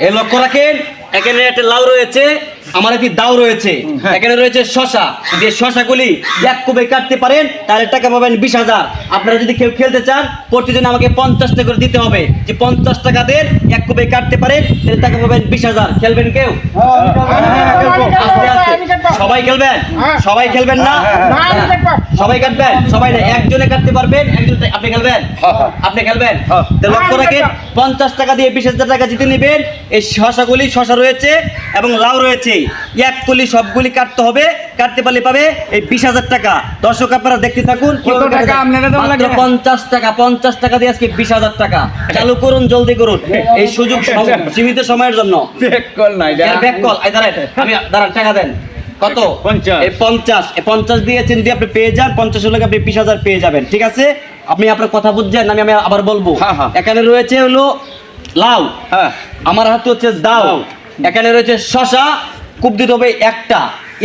এই লক্ষ্য রাখেন এখানে একটা লাউ রয়েছে আমার একটি দাও রয়েছে। এখানে রয়েছে শশা। যে শশাগুলি এক কুবে কাটতে পারেন তাহলে টাকা পাবেন বিশ হাজার। আপনারা যদি কেউ খেলতে চান প্রতিদিন আমাকে পঞ্চাশ টাকা করে দিতে হবে। যে পঞ্চাশ টাকা দেন এক কুবে কাটতে পারেন তাহলে টাকা পাবেন বিশ হাজার। খেলবেন কেউ? আস্তে সবাই খেলবেন? সবাই খেলবেন না? সবাই কাটবেন? সবাই না একজনে কাটতে পারবেন একজন আপনি খেলবেন? আপনি খেলবেন? লক্ষ্য রাখেন পঞ্চাশ টাকা দিয়ে বিশ হাজার টাকা জিতে নেবেন। এই শশাগুলি শশা রয়েছে এবং লাউ রয়েছে। এক কলি সবগুলি কাটতে হবে। কাটতে পারলে পাবে এই বিশ হাজার টাকা। দর্শক আপনারা দেখতে থাকুন? পঞ্চাশ টাকা পঞ্চাশ টাকা দিয়ে আজকে বিশ হাজার টাকা। চালু করুন জলদি করুন। এই সুযোগ সীমিত সময়ের জন্য। কল নাই ব্যাক কল দাঁড়ান। আমি দাঁড়ান টাকা দেন। কত? পঞ্চাশ। এই পঞ্চাশ। এই পঞ্চাশ দিয়েছেন দিয়ে আপনি পেয়ে যান পঞ্চাশ হলে আপনি বিশ হাজার পেয়ে যাবেন ঠিক আছে? আপনি আপনার কথা বুঝছেন আমি আমি আবার বলব। হ্যাঁ, হ্যাঁ। এখানে রয়েছে হলো লাউ। হ্যাঁ। আমার হাতে হচ্ছে দাও। এখানে রয়েছে শশা কূপ দিতে হবে একটা।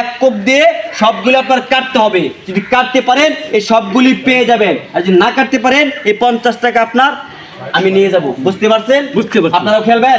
এক কোপ দিয়ে সবগুলো আপনার কাটতে হবে। যদি কাটতে পারেন এই সবগুলি পেয়ে যাবেন। আর যদি না কাটতে পারেন এই পঞ্চাশ টাকা আপনার আমি নিয়ে যাব। বুঝতে পারছেন? বুঝতে পারছি। আপনারাও খেলবেন।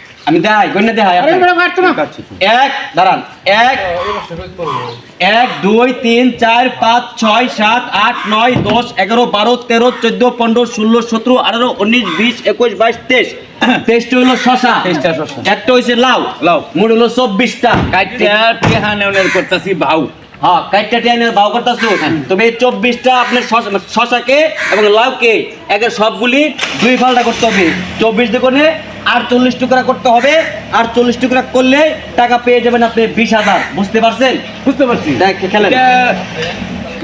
আমি দেখাই গণ্য দেখাই। এক দাঁড়ান। এক এক দুই তিন চার পাঁচ ছয় সাত আট নয় দশ এগারো বারো তেরো চোদ্দ পনেরো ষোলো সতেরো আঠারো উনিশ বিশ একুশ বাইশ তেইশ। তেইশটা হলো শশা। একটা হয়েছে লাউ। লাউ। মোট হলো চব্বিশটা। করতেছি ভাউ? হ্যাঁ কাইটটা টেনের ভাও করতেছো? তবে এই চব্বিশটা আপনার শশা- শশাকে এবং লাউকে একে সবগুলি দুই ফালটা করতে হবে। চব্বিশ দোকানে আটচল্লিশ টুকরা করতে হবে আর চল্লিশ টুকরা করলে টাকা পেয়ে যাবেন আপনি বিশ হাজার। বুঝতে পারছেন? বুঝতে পারছি। দেখ খেলেন।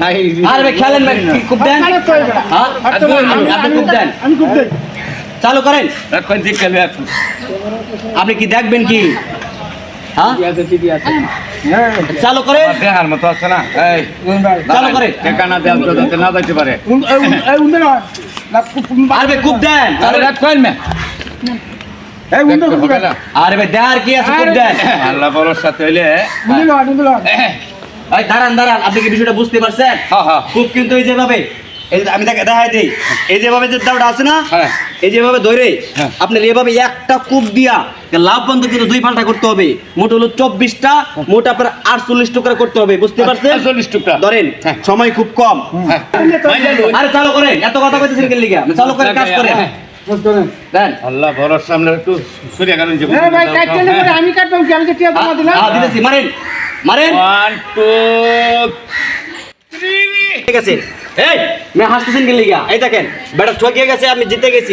আই আর ভাই খেলেন ভাই খুব দেন? হ্যাঁ? আপনি- আপনি খুব দেন। চালু করেন। আপনি কি দেখবেন কি? হ্যাঁ? চালু করেন। দেহার মতো আছে না? এই চালু করে। টেকা না দেওয়া যাতে না যাইতে পারে। আর খুব দেন। মে। আর ভাই দেয়ার কি আছে? খুব দেন আল্লাহ বড়র সাথে হইলে এই দাঁড়ান দাঁড়ান আপনি কি বিষয়টা বুঝতে পারছেন? হ্যাঁ খুব কিন্তু এই যেভাবে এই আমি দেখা দেখাই দিই। এই যেভাবে যে দাওটা আছে না হ্যাঁ। এই যেভাবে ধরে হ্যাঁ। আপনার এভাবে একটা কূপ দিয়া লাভ বন্ধ কিন্তু দুই পাল্টা করতে হবে। মোট হলো চব্বিশটা মোট আপনার আটচল্লিশ টুকরা করতে হবে বুঝতে পারছেন? চল্লিশ টুকরা। ধরেন। সময় খুব কম। আরে চালু করেন এত কথা কইতেছেন কেন লিগা? চালু করে কাজ করে। দেন। আল্লাহ বড়র সামনে একটু সরিয়া গেলেন যে আমি কাটতাম কি আমি তো টিয়া জমা দিলাম হ্যাঁ, দিতেছি মারেন মারেন। ওয়ান টু ঠিক আছে। এই মে হাসতেছেন কেন লিগা? এই দেখেন বেটা ঠকিয়ে গেছে আমি জিতে গেছি।